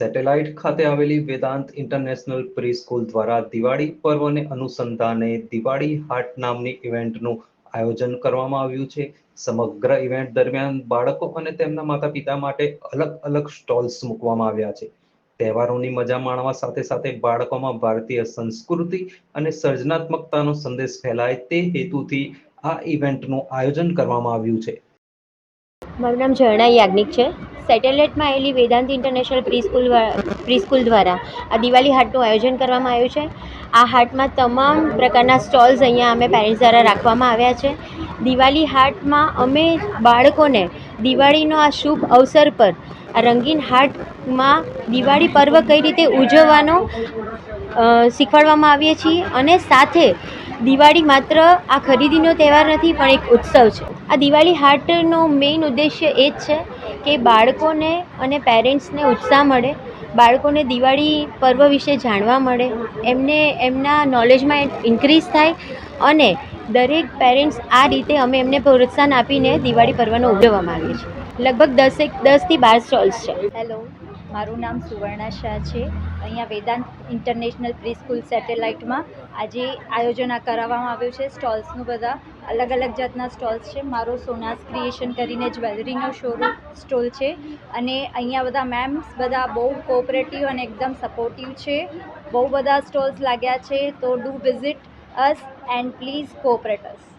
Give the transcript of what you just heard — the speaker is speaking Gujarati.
સેટેલાઇટ ખાતે આવેલી વેદાંત ઇન્ટરનેશનલ પ્રી સ્કૂલ દ્વારા દિવાળી પર્વને અનુસંધાને દિવાળી હાટ નામની ઇવેન્ટનું આયોજન કરવામાં આવ્યું છે. સમગ્ર ઇવેન્ટ દરમિયાન બાળકો અને તેમના માતા પિતા માટે અલગ અલગ સ્ટોલ્સ મૂકવામાં આવ્યા છે. તહેવારોની મજા માણવા સાથે સાથે બાળકોમાં ભારતીય સંસ્કૃતિ અને સર્જનાત્મકતાનો સંદેશ ફેલાય તે હેતુથી આ ઇવેન્ટનું આયોજન કરવામાં આવ્યું છે. મારું નામ ઝરણા યાજ્ઞિક છે. સેટેલાઇટમાં આવેલી વેદાંત ઇન્ટરનેશનલ પ્રીસ્કૂલ પ્રીસ્કૂલ દ્વારા આ દિવાળી હાટનું આયોજન કરવામાં આવ્યું છે. આ હાટમાં તમામ પ્રકારના સ્ટોલ્સ અહીંયા અમે પેરેન્ટ્સ દ્વારા રાખવામાં આવ્યા છે. દિવાળી હાટમાં અમે બાળકોને દિવાળીનો આ શુભ અવસર પર આ રંગીન હાટમાં દિવાળી પર્વ કઈ રીતે ઉજવવાનો શીખવાડવામાં આવીએ છીએ અને સાથે દિવાળી માત્ર આ ખરીદીનો તહેવાર નથી પણ એક ઉત્સવ છે. આ દિવાળી હાટનો મેઇન ઉદ્દેશ્ય એ જ છે કે બાળકોને અને પેરેન્ટ્સને ઉત્સાહ મળે, બાળકોને દિવાળી પર્વ વિશે જાણવા મળે, એમને એમના નોલેજમાં ઇન્ક્રીઝ થાય અને દરેક પેરેન્ટ્સ આ રીતે અમે એમને પ્રોત્સાહન આપીને દિવાળી પર્વનો ઉજવવામાં આવીએ છીએ. લગભગ દસેક, દસથી બાર સ્ટોલ્સ છે. હેલો મારું નામ સુવર્ણા શાહ છે. અહીંયા વેદાંત ઇન્ટરનેશનલ પ્રી સ્કૂલ સેટેલાઇટમાં આજે આયોજન કરાવવામાં આવ્યું છે. સ્ટોલ્સનું બધા અલગ અલગ જાતના સ્ટોલ્સ છે. મારો સોનાસ ક્રિએશન કરીને જ્વેલરીનો શોરૂમ સ્ટોલ છે. અને અહીંયા બધા મેમ્સ બધા બહુ કોઓપરેટિવ અને એકદમ સપોર્ટિવ છે. બહુ બધા સ્ટોલ્સ લાગ્યા છે. તો do visit us and please cooperate us.